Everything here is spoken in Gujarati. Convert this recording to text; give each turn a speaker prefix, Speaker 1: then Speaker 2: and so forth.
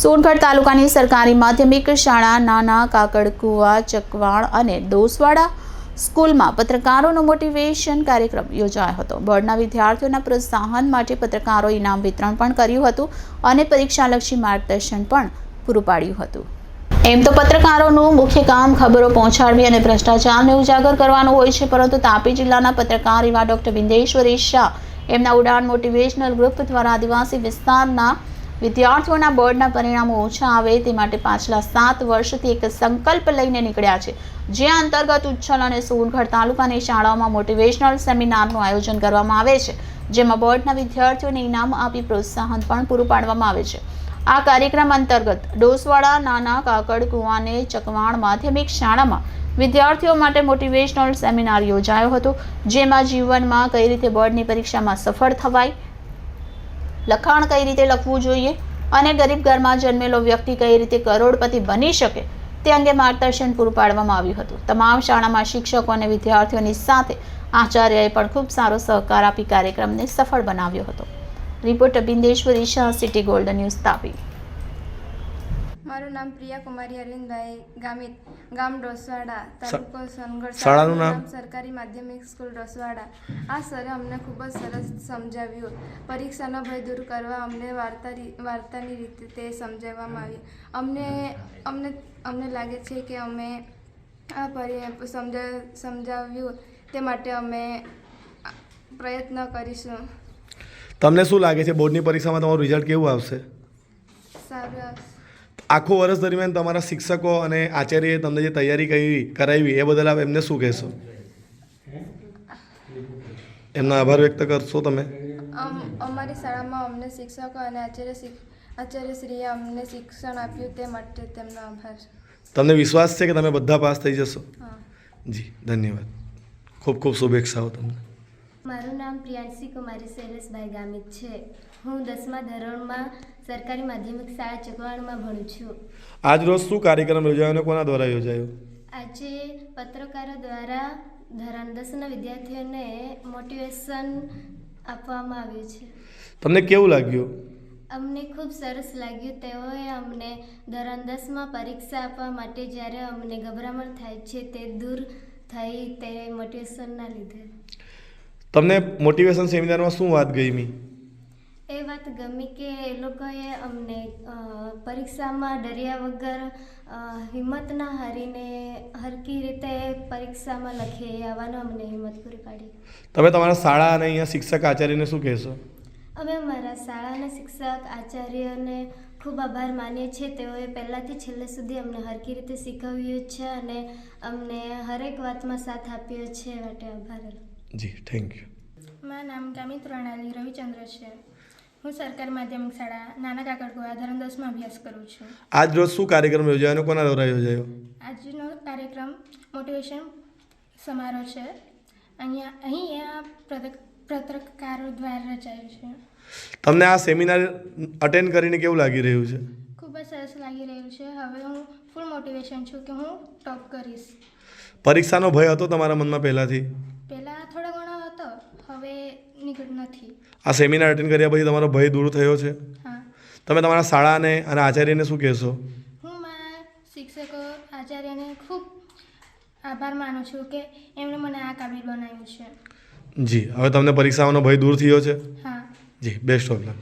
Speaker 1: સોનગઢ તાલુકાની સરકારી માધ્યમિક શાળા નાના કાકડકુવા, ચકવાણ અને દોસવાડા સ્કૂલમાં પત્રકારોનો મોટિવેશન કાર્યક્રમ યોજાયો હતો. બોર્ડના વિદ્યાર્થીઓના પ્રોત્સાહન માટે પત્રકારો ઇનામ વિતરણ પણ કર્યું હતું અને પરીક્ષાલક્ષી માર્ગદર્શન પણ પૂરું પાડ્યું હતું. એમ તો પત્રકારોનું મુખ્ય કામ ખબરો પહોંચાડવી અને ભ્રષ્ટાચારને ઉજાગર કરવાનું હોય છે, પરંતુ તાપી જિલ્લાના પત્રકાર એવા ડોક્ટર બિંદેશ્વરી શાહ એમના ઉડાન મોટિવેશનલ ગ્રુપ દ્વારા આદિવાસી વિસ્તારના વિદ્યાર્થીઓના બોર્ડના પરિણામો ઓછા આવે તે માટે પાછલા સાત વર્ષથી એક સંકલ્પ લઈને નીકળ્યા છે, જે અંતર્ગત ઉચ્છલ અને સોનગઢ તાલુકાની શાળાઓમાં મોટિવેશનલ સેમિનારનું આયોજન કરવામાં આવે છે, જેમાં બોર્ડના વિદ્યાર્થીઓને ઇનામ આપી પ્રોત્સાહન પણ પૂરું પાડવામાં આવે છે. આ કાર્યક્રમ અંતર્ગત ડોસવાડા, નાના, કાકડ, કુવાને, ચકવાણ માધ્યમિક શાળામાં વિદ્યાર્થીઓ માટે મોટિવેશનલ સેમિનાર યોજાયો હતો, જેમાં જીવનમાં કઈ રીતે બોર્ડની પરીક્ષામાં સફળ થવાય લખાણ કઈ રીતે લખવું જોઈએ અને ગરીબ ઘરમાં જન્મેલો વ્યક્તિ કઈ રીતે કરોડપતિ બની શકે તે અંગે માર્ગદર્શન પૂરું પાડવામાં આવ્યું હતું. તમામ શાળામાં શિક્ષકો અને વિદ્યાર્થીઓની સાથે આચાર્યએ પણ ખૂબ સારો સહકાર આપી કાર્યક્રમને સફળ બનાવ્યો હતો. Reporter Bindeshwari Shah, City Golden News Tapi.
Speaker 2: મારું નામ પ્રિયા કુમારી અરવિંદભાઈ ગામિત ગામ ડોસવાડા તાલુકો સોનગઢ
Speaker 3: શાળાનું નામ?
Speaker 2: સરકારી માધ્યમિક સ્કૂલ ડોસવાડા આ સરે અમને ખૂબ જ સરસ સમજાવ્યું. પરીક્ષાનો ભય દૂર કરવા અમને વાર્તા વાર્તાની રીતે તે સમજાવવામાં આવ્યું અમને અમને અમને લાગે છે કે અમે આ પરી સમજા સમજાવ્યું તે માટે અમે પ્રયત્ન કરીશું.
Speaker 3: તમને શું લાગે છે? બોર્ડની પરીક્ષામાં તમારું રિઝલ્ટ કેવું આવશે?
Speaker 2: સારું આવશે.
Speaker 3: આખું વર્ષ દરમિયાન તમારા શિક્ષકો અને આચાર્યએ તમને જે તૈયારી કરી કરાવી એ બદલ આપ એમને શું કહેશો? એમનો આભાર વ્યક્ત કરશો તમે?
Speaker 2: અમ અમારી શાળામાં અમને શિક્ષકો અને આચાર્ય આચાર્ય આચાર્યશ્રીએ અમને શિક્ષણ આપ્યું તે માટે તેમનો આભાર.
Speaker 3: તમને વિશ્વાસ છે કે તમે બધા પાસ થઈ જશો? જી ધન્યવાદ. ખૂબ ખૂબ શુભેચ્છાઓ તમને.
Speaker 4: મારું નામ પ્રિયાંશી કુમારી શૈલેષભાઈ ગામિત છે. હું દસમા ધોરણમાં સરકારી માધ્યમિક શાળા ચકવાણમાં ભણું છું.
Speaker 3: આજ રોજ શું કાર્યક્રમ યોજાયો અને કોના દ્વારા યોજાયો?
Speaker 4: આજે પત્રકારો દ્વારા ધોરણ દસના વિદ્યાર્થીઓને મોટિવેશન આપવામાં આવ્યું છે.
Speaker 3: તમને કેવું લાગ્યું?
Speaker 4: અમને ખૂબ સરસ લાગ્યું. તેઓએ અમને ધોરણ દસમાં પરીક્ષા આપવા માટે જ્યારે અમને ગભરામણ થાય છે તે દૂર થઈ તે મોટિવેશનના લીધે.
Speaker 3: તમને મોટિવેશન સેમિનારમાં શું વાત ગમી?
Speaker 4: એ વાત ગમી કે એ લોકોએ અમને પરીક્ષામાં ડર્યા વગર હિંમત ના હારીને હરકી રીતે પરીક્ષામાં લખી આવવાનો અમને હિંમત પૂરી પાડી.
Speaker 3: તમે તમારા શાળા અને અહીંયા શિક્ષક આચાર્યને શું કહેશો?
Speaker 4: અમે અમારા શાળાના શિક્ષક આચાર્યને ખૂબ આભાર માનીએ છીએ. તેઓએ પહેલાંથી છેલ્લે સુધી અમને હરકી રીતે શીખવ્યું છે અને અમને હરેક વાતમાં સાથ આપ્યો છે. માટે આભાર.
Speaker 3: જી થેન્ક યુ
Speaker 5: મારું નામ ગામિત પ્રણાલી રવિચંદ્ર છે. હું સરકાર માધ્યમિક શાળા નાના કાકડકોવા ધોરણ દસમાં અભ્યાસ કરું છું.
Speaker 3: આજ રોજ શું કાર્યક્રમ યોજાયો અને કોના દ્વારા યોજાયો?
Speaker 5: આજનો કાર્યક્રમ મોટિવેશન સમારોહ છે. અહીંયા અહીં આ પત્ર- પત્રકારો દ્વારા રચાયો છે.
Speaker 3: તમને આ સેમિનાર અટેન્ડ કરીને કેવું લાગી રહ્યું છે?
Speaker 5: ખૂબ જ સરસ લાગી રહ્યું છે. હવે હું ફૂલ મોટિવેશન છું કે હું ટોપ કરીશ.
Speaker 3: પરીક્ષાનો ભય હતો તમારા મનમાં પહેલાંથી? આ સેમિનાર અટેન્ડ કર્યા પછી તમારો ભય દૂર થયો છે? તમે તમારા શાળાને અને આચાર્યને શું કહેશો?
Speaker 5: હું મારા શિક્ષકો આચાર્યને ખૂબ આભાર માનું છું કે એમણે મને આ કાબિલ બનાવ્યું છે.
Speaker 3: જી હવે તમને પરીક્ષાઓનો ભય દૂર થયો છે?
Speaker 5: હા.
Speaker 3: જી બેસ્ટ ઓફ લક